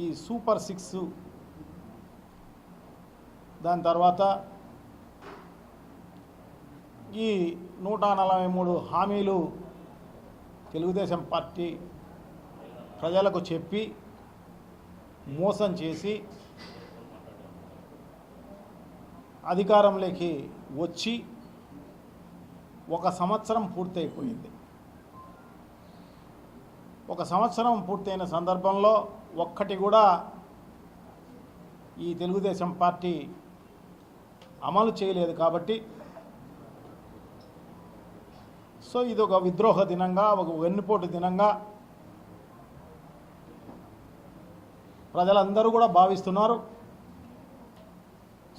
ఈ super six దాని తర్వాత ఈ నూట నలభై మూడు హామీలు తెలుగుదేశం పార్టీ ప్రజలకు చెప్పి మోసం చేసి అధికారంలోకి వచ్చి ఒక సంవత్సరం పూర్తయిపోయింది. ఒక సంవత్సరం పూర్తయిన సందర్భంలో ఒక్కటి కూడా ఈ తెలుగుదేశం పార్టీ అమలు చేయలేదు కాబట్టి సో ఇది ఒక విద్రోహ దినంగా ఒక వెన్నుపోటు దినంగా ప్రజలందరూ కూడా భావిస్తున్నారు.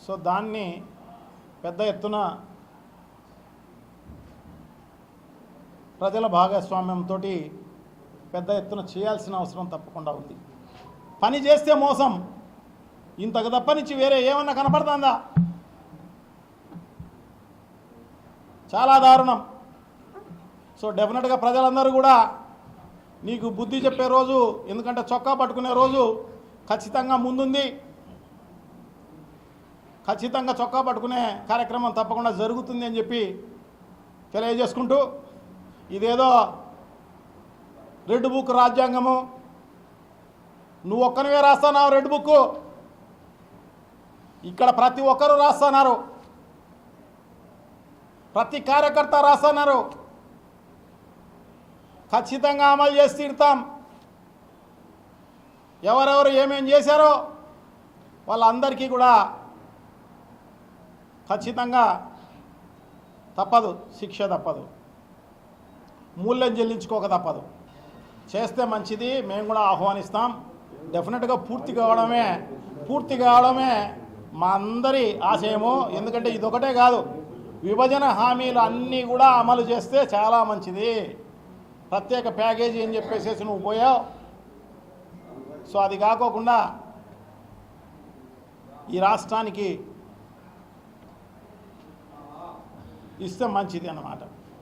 సో దాన్ని పెద్ద ఎత్తున ప్రజల భాగస్వామ్యంతో పెద్ద ఎత్తున చేయాల్సిన అవసరం తప్పకుండా ఉంది. పని చేస్తే మోసం. ఇంతకు తప్పనిచ్చి వేరే ఏమన్నా కనపడుతుందా? చాలా దారుణం. సో డెఫినెట్గా ప్రజలందరూ కూడా నీకు బుద్ధి చెప్పే రోజు ఎందుకంటే చొక్కా పట్టుకునే రోజు ఖచ్చితంగా ముందుంది. ఖచ్చితంగా చొక్కా పట్టుకునే కార్యక్రమం తప్పకుండా జరుగుతుంది అని చెప్పి తెలియజేసుకుంటూ ఇదేదో రెడ్ బుక్ రాజ్యాంగము. నువ్వు ఒక్కనివే రాస్తున్నావు రెడ్ బుక్. ఇక్కడ ప్రతి ఒక్కరూ రాస్తున్నారు. ప్రతి కార్యకర్త రాస్తున్నారు. ఖచ్చితంగా అమలు చేసి తీరుతాం. ఎవరెవరు ఏమేం చేశారో వాళ్ళందరికీ కూడా ఖచ్చితంగా తప్పదు శిక్ష తప్పదు. మూల్యం చెల్లించుకోక తప్పదు. చేస్తే మంచిది మేము కూడా ఆహ్వానిస్తాం. డెఫినెట్గా పూర్తి కావడమే పూర్తి కావడమే మా అందరి ఆశయము. ఎందుకంటే ఇదొకటే కాదు విభజన హామీలు అన్నీ కూడా అమలు చేస్తే చాలా మంచిది. ప్రత్యేక ప్యాకేజీ అని చెప్పేసేసి నువ్వు పోయావు. సో అది కాకోకుండా ఈ రాష్ట్రానికి ఇస్తే మంచిది అన్నమాట.